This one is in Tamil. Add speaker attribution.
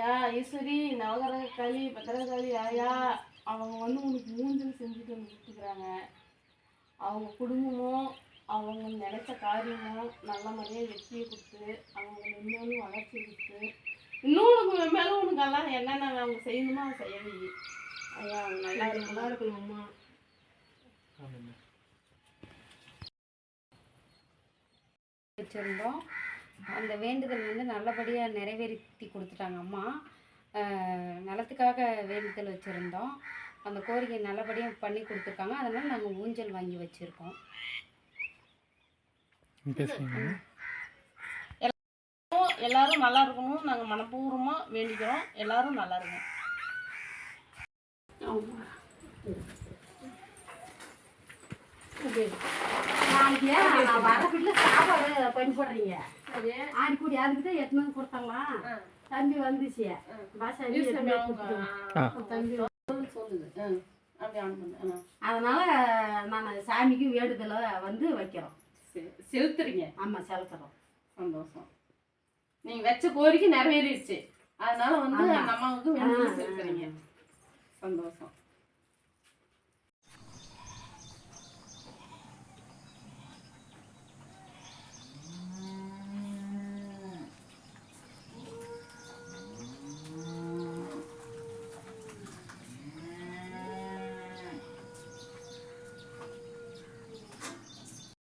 Speaker 1: ஐயா ஈஸ்வரி நவகரக காளி பத்திரகாளி ஆயா அவங்க வந்து உனக்கு மூஞ்சல் செஞ்சுட்டு வந்து கொடுத்துக்கிறாங்க அவங்க குடும்பமும் அவங்க நினைச்ச காரியமும் நல்ல முறையாக வெற்றியை கொடுத்து அவங்க மென்மேலும் வளர்ச்சி கொடுத்து இன்னும் உனக்கு மேலும் உனக்கு எல்லாம் என்னென்ன அவங்க செய்யணுமோ அதை செய்ய வை. ஐயா அவங்க நல்லா இருக்கணும்.
Speaker 2: நல்லா இருக்கணும் அம்மா.
Speaker 3: வச்சுருந்தோம். அந்த வேண்டுதல் வந்து நல்லபடியாக நிறைவேற்றி கொடுத்துட்டாங்க அம்மா. நிலத்துக்காக வேண்டுதல் வச்சுருந்தோம். அந்த கோரிக்கை நல்லபடியாக பண்ணி கொடுத்துருக்காங்க. அதனால் நாங்கள் ஊஞ்சல் வாங்கி வச்சுருக்கோம்.
Speaker 1: எல்லாரும் நல்லா இருக்கணும். நாங்கள் மனப்பூர்வமாக வேண்டிக்கிறோம். எல்லாரும் நல்லா இருங்க
Speaker 3: நாளைக்கு நான் வர வீட்டில் சாப்பாடு பண்ணி போடுறீங்க. ஆடி கூடி அதுக்கு தான் எத்தனை வந்து கொடுத்தாங்களா? தம்பி வந்துச்சு. அதனால நான் சாமிக்கு வேண்டுதலை வந்து வைக்கிறோம்.
Speaker 1: செலுத்துறீங்க.
Speaker 3: ஆமாம் செலுத்துறோம்.
Speaker 1: சந்தோஷம். நீங்க வச்ச கோரிக்கை நிறைவேறிடுச்சு. அதனால வந்து. அந்த அம்மாவுக்கு வேண்டுதல் செலுத்துறீங்க. சந்தோஷம்.